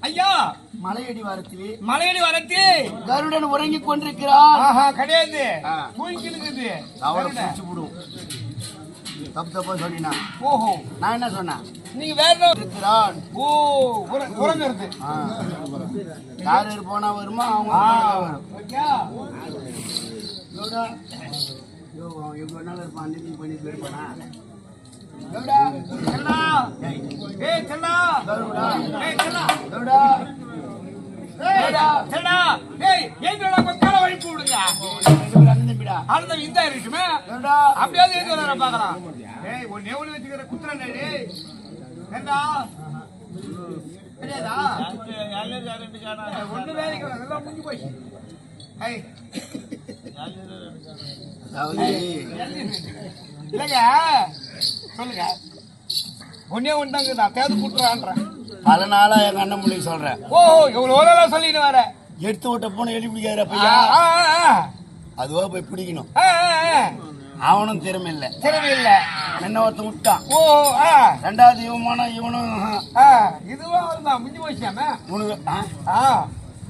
ஐயா! மலையடி வாரத்திலே மலையடி வரத்து கருடன் உறங்கிக் கொண்டிருக்கிறான். ஆஹா கிடையாது. ஆ. தூங்கிடுக்குது அவளை பிடிச்சு விடும் தப்பு தப்பா சொல்லினா. ஓஹோ. நான் என்ன சொன்னேன்? நீங்க வேற இருக்கிறான். ஓ உற- உறங்குறது. யார் போனா வருமோ அவங்க அவன் எவ்வளோ நாள் இருப்பான் அன்னைக்கு பண்ணி போயிருப்பானா கௌடா செல்லா. ஏய், செல்லா. ஏய் செல்லா. கௌடா அப்படியாவது பாக்கலாம் கிடையாதா ஒண்ணு வேலைக்கு எல்லாம் முடிஞ்சு போய் இல்லைங்க சொல்லுங்க ஒன்னே ஒன்று தாங்க நான் தேர்ந்து கூட்டுறான்றேன் பல நாளா எங்க அண்ணன் முன்னாடி சொல்றேன் ஓ இவ்வளோ ஓரெல்லாம் சொல்லிட்டு வர எடுத்து விட்ட போன எலி பிடிக்காத ஆ, பையா ஆ, ஆ, அதுவா போய் பிடிக்கணும் ஆ, அவனும் திறமை இல்லை திறமை இல்ல என்ன ஒருத்தன் விட்டான் ஓ ஆ ரெண்டாவது இவன் போனா இவனும் ஆ இதுவும் அவர்தான் முடிஞ்சு போச்சாம உனக்கு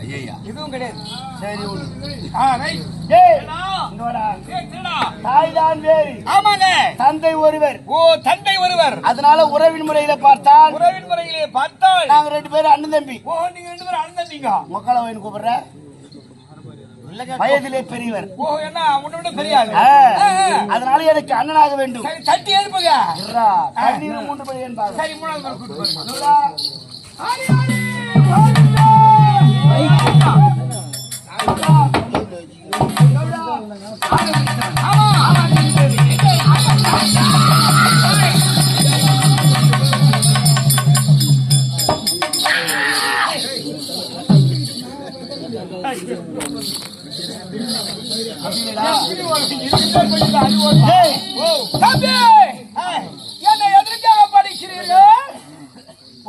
ஐயையா இதுவும் கிடையாது. சரி விடு ஆ ரைட் டேய் ஏடா. இங்க வாடா. ஏய், திருடா. தாய் தான் வேறு. ஆமாங்க தந்தை ஒருவர். ஓ தந்தை ஒருவர். அதனால உறவின் முறையில பார்த்தால் உறவின் முறையிலே பார்த்தால் நாங்க ரெண்டு பேரும் அண்ணன் தம்பி. ஓ நீங்க ரெண்டு பேரும் அண்ணந்தீங்க மக்களை வயன் கூப்பிடுற? வயதிலே பெரியவர். ஓ என்ன உன்னை விட பெரிய. அதனால எனக்கு அண்ணனாக வேண்டும். சரி தட்டி எழுப்புங்க. தண்ணீர் மூன்று படி என்பாங்க சரி மூணாவது முறை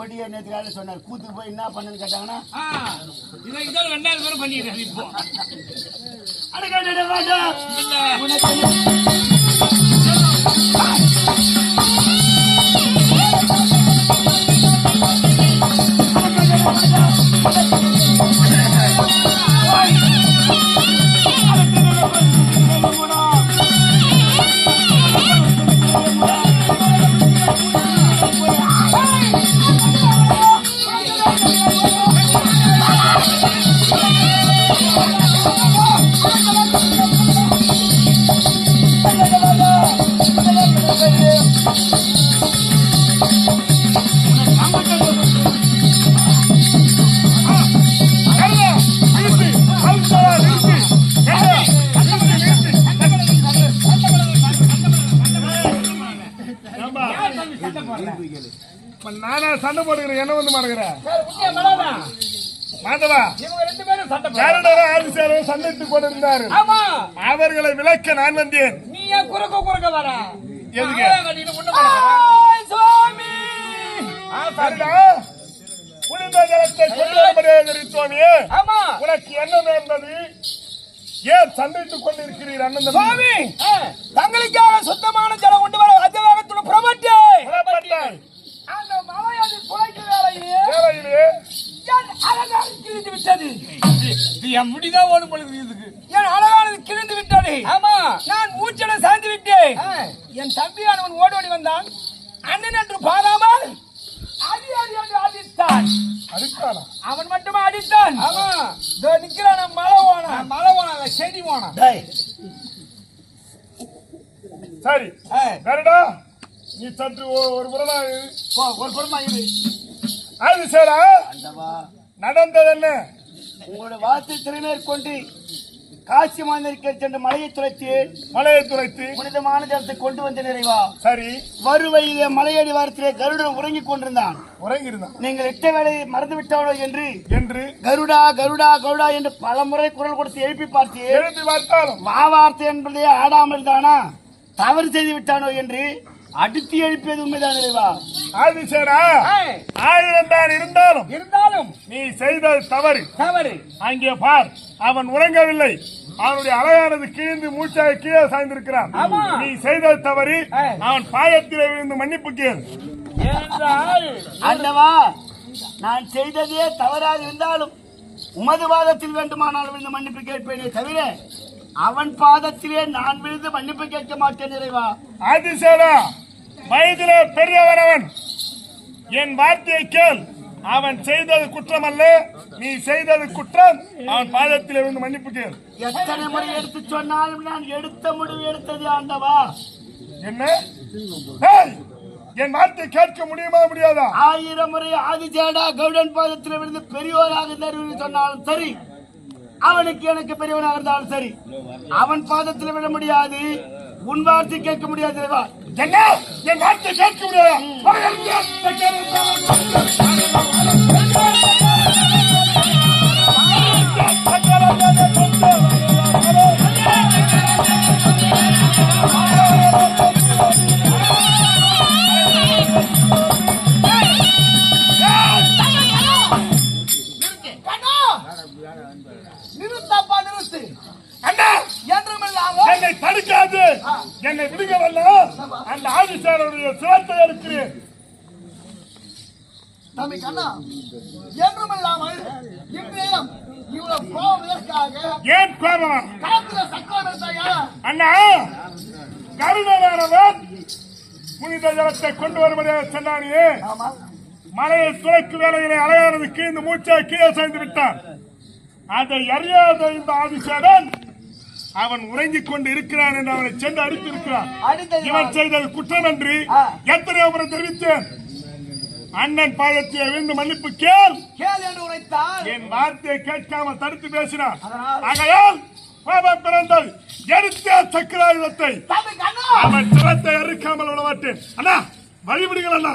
பொடியை நேத்து காலையில சொன்னார் கூத்துக்கு போய் என்ன பண்ணுன்னு கேட்டாங்கன்னா இதை இதோட ரெண்டாயிரம் பேரும் பண்ணிடுறேன் இப்போ. அட கேட்டுட்டு போடுறேன்? இப்ப நானா சண்டை போட்டுக்கிறேன். என்ன வந்து மலாதா. மாதவா. யாருடைய ஆதிசாரம் சண்டைத்துக் கொண்டிருந்தார்கள் ஆமா. அவர்களை விளக்க நான் வந்தேன். நீ ஏன் குறுக்க குறுக்க வர. சுவாமி! புனித ஜலத்தை கொண்டு ஆமா. உனக்கு என்ன நேர்ந்தது ஏன் சண்டைத்துக் கொண்டிருக்கிறீர் அண்ணன்? சுவாமி! தங்களுக்காக சுத்தமான ஜலம் கொண்டு வர என் முடிதான் ஓடும் பொழுது இதுக்கு என் அழகானது கிழிந்து விட்டது. ஆமா. நான் மூச்சட சாய்ந்து விட்டேன். என் தம்பியானவன் ஓடி ஓடி வந்தான். அண்ணன் என்று பாராமல் அடி அடி அடி அடித்தான். அடித்தானா? அவன் மட்டுமா அடித்தான்? ஆமா. இதோ நிக்கிறான் மலை ஓனா மலை ஓனா செடி ஓனா டேய், சரி. வேறடா நீ சற்று ஒரு புறமா ஒரு குடும்பம் இரு. ஆதிசாரா ஆண்டவா, நடந்தது என்ன உங்களுடைய வார்த்தை திறமையர் கொண்டு காசி மாநிலத்திற்கு சென்று மலையை துளைத்து மலையை துளைத்து புனிதமான ஜலத்தை கொண்டு வந்த நிறைவா சரி. வருவையிலே மலையடி வாரத்திலே கருடன் உறங்கிக் கொண்டிருந்தான். உறங்கியிருந்தான். நீங்கள் இட்ட வேலையை மறந்து விட்டாளோ என்று? என்று? கருடா கருடா கருடா என்று பலமுறை குரல் கொடுத்து எழுப்பி பார்த்தேன் எழுதி பார்த்தாலும். வாவார்த்தை என்பதே ஆடாமல் தானா? தவறு செய்து விட்டானோ என்று? அடித்து எழுப்பியது உண்மைதான் நிறைவா ஆதிசேனா ஆயிரம் தான் இருந்தாலும் இருந்தாலும் நீ செய்தது தவறு. தவறு. அங்கே பார் அவன் உறங்கவில்லை. அவனுடைய அழகானது கீழ்ந்து மூச்சாக கீழே சாய்ந்திருக்கிறான். ஆமா. நீ செய்தது தவறி. அவன் பாயத்திலே விழுந்து மன்னிப்பு கேள். ஏனென்றால் ஆண்டவா நான் செய்ததே தவறாக இருந்தாலும் உமது பாதத்தில் வேண்டுமானால் விழுந்து மன்னிப்பு கேட்பேனே தவிர அவன் பாதத்திலே நான் விழுந்து மன்னிப்பு கேட்க மாட்டேன் இறைவா. ஆதிசேனா வயதிலே பெரியவன் அவன். என் வார்த்தையை கேள். அவன் செய்தது குற்றம் அல்ல நீ செய்தது குற்றம். அவன் பாதத்திலே விழுந்து மன்னிப்பு கேள். எத்தனை முறை எடுத்து சொன்னாலும் நான் எடுத்த முடிவு எடுத்தது ஆண்டவா. என்ன? என் வார்த்தை கேட்க முடியுமா முடியாதா? ஆயிரம் முறை ஆதிஜேடா கவுடன் பாதத்தில் விழுந்து பெரியோராக தருவது சொன்னாலும் சரி அவனுக்கு எனக்கு பெரியவனாக இருந்தாலும் சரி. அவன் பாதத்தில் விழ முடியாது. உன் வார்த்தை கேட்க முடியாது என்ன? என் வார்த்தை கேட்க முடியாது. கருணனானவன் புனித ஜலத்தை கொண்டு வரும்படியாக சொன்னானே. மலையை துளைக்கு வேலைகளை அலையானது கீழ்ந்து மூச்சா கீழே சாய்ந்து விட்டான். அதை அறியாத இந்த ஆதிசேடன் அவன் உறங்கிக் கொண்டு இருக்கிறான் என்று அவனை சென்று அடித்திருக்கிறான் அடித்தது இவன் செய்தது குற்றம் என்று ஆ. எத்தனையோ முறை தெரிவித்தேன். அண்ணன் பாதத்தை விழுந்து மன்னிப்பு கேள். கேள் என்று உரைத்தால் என் வார்த்தையை கேட்காமல் தடுத்து பேசினான். அதனால் ஆகையால் கோபம் பிறந்தது. எடுத்த சக்கராயுதத்தை அவன் சிரத்தை அறுக்காமல் விட மாட்டேன் அண்ணா பாராது அண்ணா.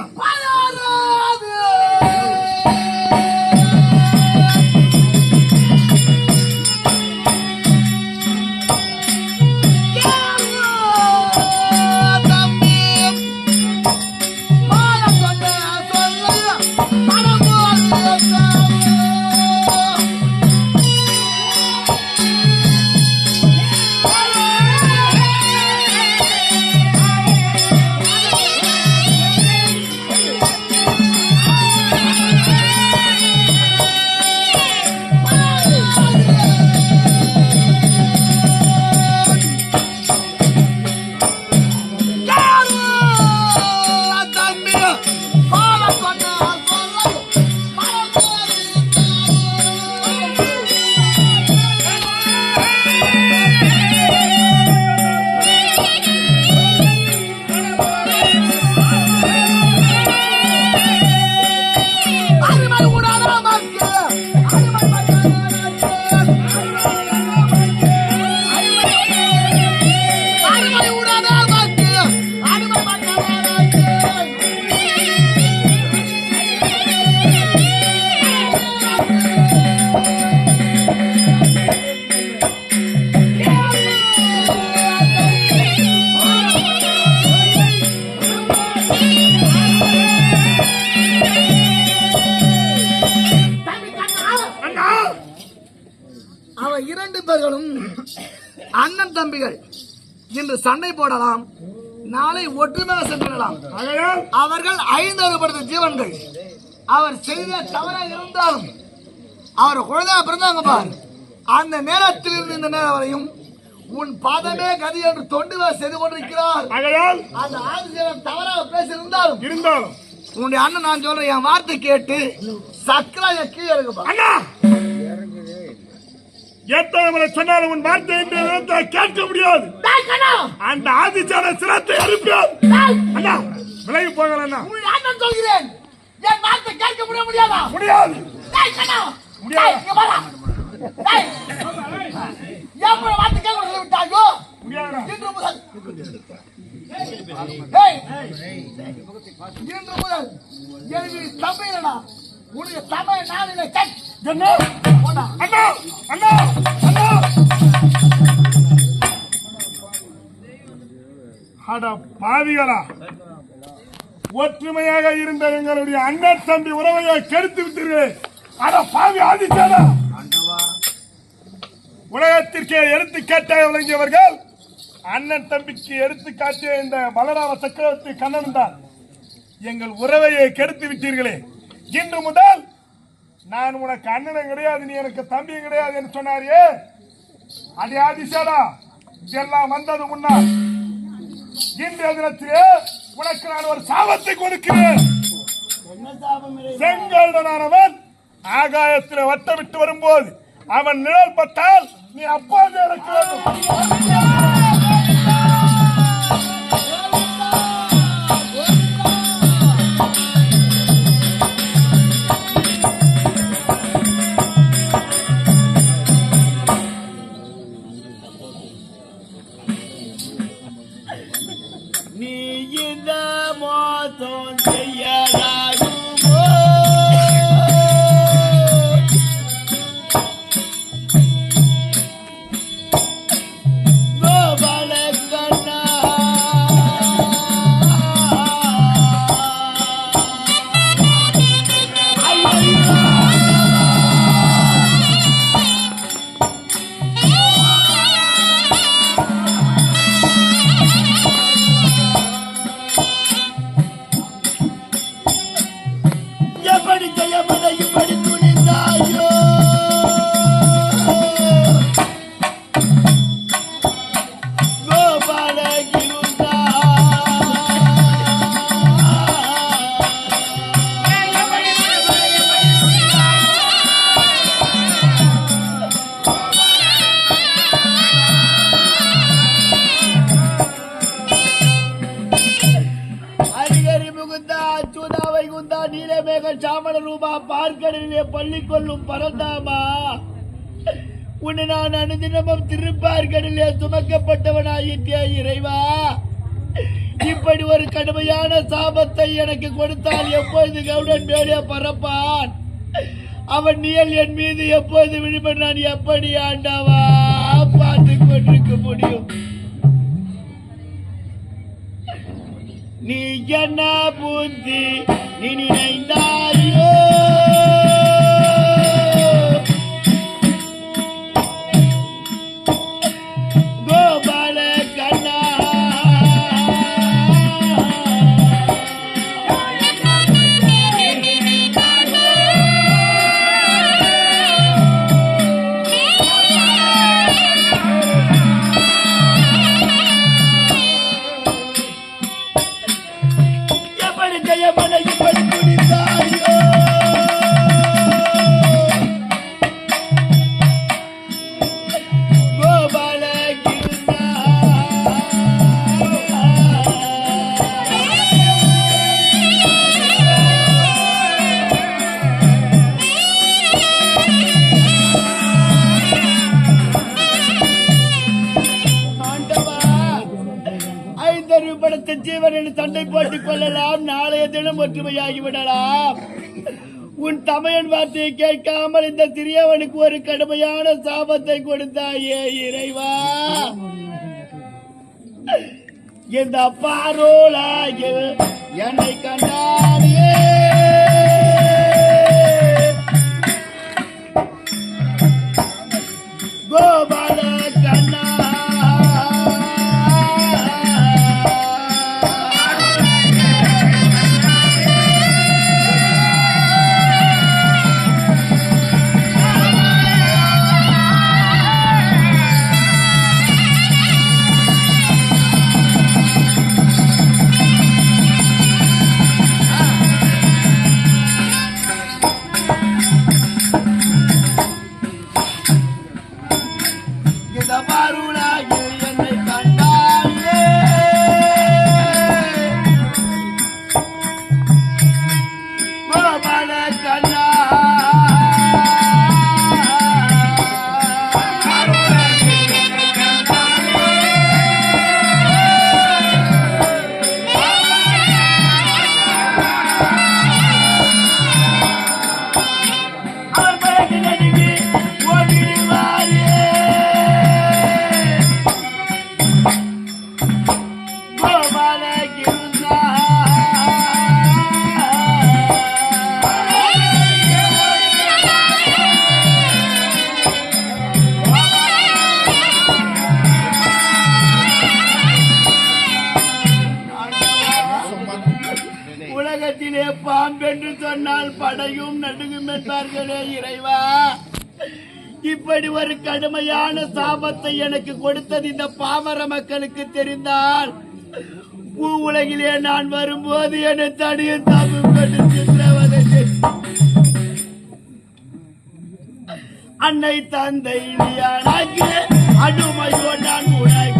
அவ இரண்டு பேர்களும் அண்ணன் தம்பிகள் இன்று சண்டை போடலாம் நாளை ஒற்றுமையாக சென்றிடலாம் ஆகையால் அவர்கள் ஐந்தறுபடுத்த ஜீவன்கள். அவர் செய்த தவறாக இருந்தாலும் அவர் குழந்தையா பிறந்தாங்க பார். அந்த நேரத்தில் இருந்து இந்த நேரம் வரையும் உன் பாதமே கதி என்று தொண்டு செய்து கொண்டிருக்கிறார். ஆகையால் அந்த ஆதிசேரன் தவறாக பேசியிருந்தாலும் இருந்தாலும் உன்னுடைய அண்ணன் நான் சொல்றேன் என் வார்த்தை கேட்டு சக்கராய கீழே இருக்குப்பா அண்ணா! எத்தனை முறை சொன்னாலும் உன் வார்த்தை என்று கேட்க முடியாது. அந்த ஆதிச்சார சிரத்தை அறுப்பார் அண்ணா விலகி போகல அண்ணா. அண்ணன் சொல்கிறேன். என் வார்த்தை கேட்க முடிய முடியாதா? முடியாது. முடியாது. எப்ப வார்த்தை கேட்க விட்டாயோ. இன்று முதல். இன்று முதல். எனக்கு தமிழனா உனக்கு தமிழ் நாளில கட் என்ன அண்ணா! அண்ணா! அண்ணா! அட பாவிகளா. ஒற்றுமையாக இருந்த எங்களுடைய அண்ணன் தம்பி உறவையை கெடுத்து விட்டீர்களே அட பாவி ஆதிச்சாரா உலகத்திற்கே எடுத்துக்காட்டாக விளங்கியவர்கள் அண்ணன் தம்பிக்கு எடுத்துக்காட்டிய இந்த பலராம சக்கரவர்த்தி கண்ணன் தான். எங்கள் உறவையை கெடுத்து விட்டீர்களே. இன்று முதல் நான் உனக்கு அண்ணனும் கிடையாது நீ எனக்கு தம்பியும் கிடையாது என்று சொன்னாரியே அடி ஆதிசேடா இதெல்லாம் வந்தது முன்னால். இன்றைய தினத்திலே உனக்கு நான் ஒரு சாபத்தை கொடுக்கிறேன். என்ன செங்கல்டனானவன் ஆகாயத்தில் வட்டமிட்டு வரும்போது அவன் நிழல் பட்டால் நீ அப்போது எனக்கு வேண்டும். பார்க்கடலிலே பள்ளி கொள்ளும் பரந்தாமா? உன்னை நான் அனுதினமும் திருப்பார்கடலே சுமக்கப்பட்டவனாயிட்டே இறைவா. இப்படி ஒரு கடுமையான சாபத்தை எனக்கு கொடுத்தால் எப்பொழுது கவுடன் மேலே பறப்பான் அவன் நியல் என் மீது எப்போது விழிப்பன் நான் எப்படி ஆண்டவா பார்த்து கொண்டிருக்க முடியும்? நீ என்ன புத்தி? நீ நினைந்தாயோ? படத்த சண்டை போட்டுக் கொள்ளலாம். நாளைய தினம் ஒற்றுமையாகிவிடலாம். உன் தமையன் வார்த்தையை கேட்காமல் இந்த சிறியவனுக்கு ஒரு கடுமையான சாபத்தை கொடுத்தாயே இறைவா. இந்த பாரோலாகில் என்னை கண்டாயே கடுமையான சாபத்தை எனக்கு கொடுத்தது இந்த பாமர மக்களுக்கு தெரிந்தால் பூ உலகிலே நான் வரும்போது என்னை தடிய தாபம் கொண்டு அன்னை தந்தை நீயானாக்கி அனுமையோ நான் உனக்கு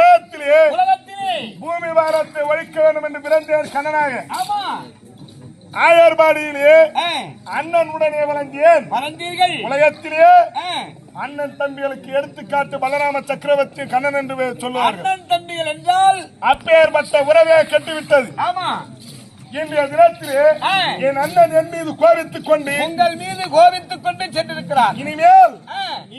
உலகத்திலே பூமி பாரத்தை ஒழிக்க வேண்டும் என்று பிறந்தேன் கண்ணனாக ஆயர்பாடியிலே அண்ணன் உடனே வழங்கியேன். மறந்தீர்கள் உலகத்திலே அண்ணன் தம்பிகளுக்கு எடுத்துக்காட்டு பலராம சக்கரவர்த்தி கண்ணன் என்று சொல்லுவார்கள். அண்ணன் தம்பிகள் என்றால் அப்பேற்பட்ட உறவே கட்டுவிட்டது. ஆமா. இன்றைய தினத்திலே. என் அண்ணன் என் மீது கோபித்துக் கொண்டு உங்கள் மீது கோபித்துக் கொண்டு சென்றிருக்கிறார். இனிமேல்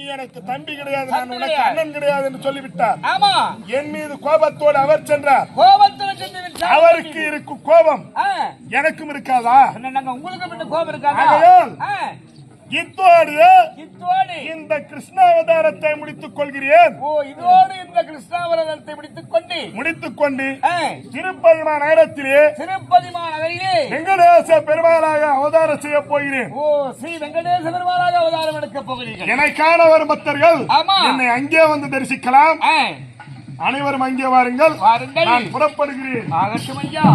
நீ எனக்கு தம்பி கிடையாது நான் உனக்கு. அண்ணன் கிடையாது என்று சொல்லிவிட்டார். ஆமா. என் மீது கோபத்தோடு அவர் சென்றார். சென்று விட்டார் அவருக்கு இருக்கும் கோபம் எனக்கும் இருக்காதா? உங்களுக்கு கோபம் ஆ, இத்தோடு இத்தோடு. இந்த கிருஷ்ணாவதாரத்தை முடித்துக் கொள்கிறேன். ஓ இதோடு இந்த கிருஷ்ணாவரதத்தை முடித்துக் கொண்டு. முடித்துக் கொண்டு திருப்பதிமா நகரத்திலே திருப்பதிமா நகரிலே. வெங்கடேச பெருமாளாக அவதாரம் செய்ய போகிறேன். ஓ ஸ்ரீ வெங்கடேச பெருமாளாக அவதாரம் எடுக்கப் போகிறீர்கள். எனக்கான வரும் பக்தர்கள். என்னை அங்கே வந்து தரிசிக்கலாம். அனைவரும் அங்கே வாருங்கள். வாருங்கள். நான் புறப்படுகிறேன். ஆகட்டும் ஐயா.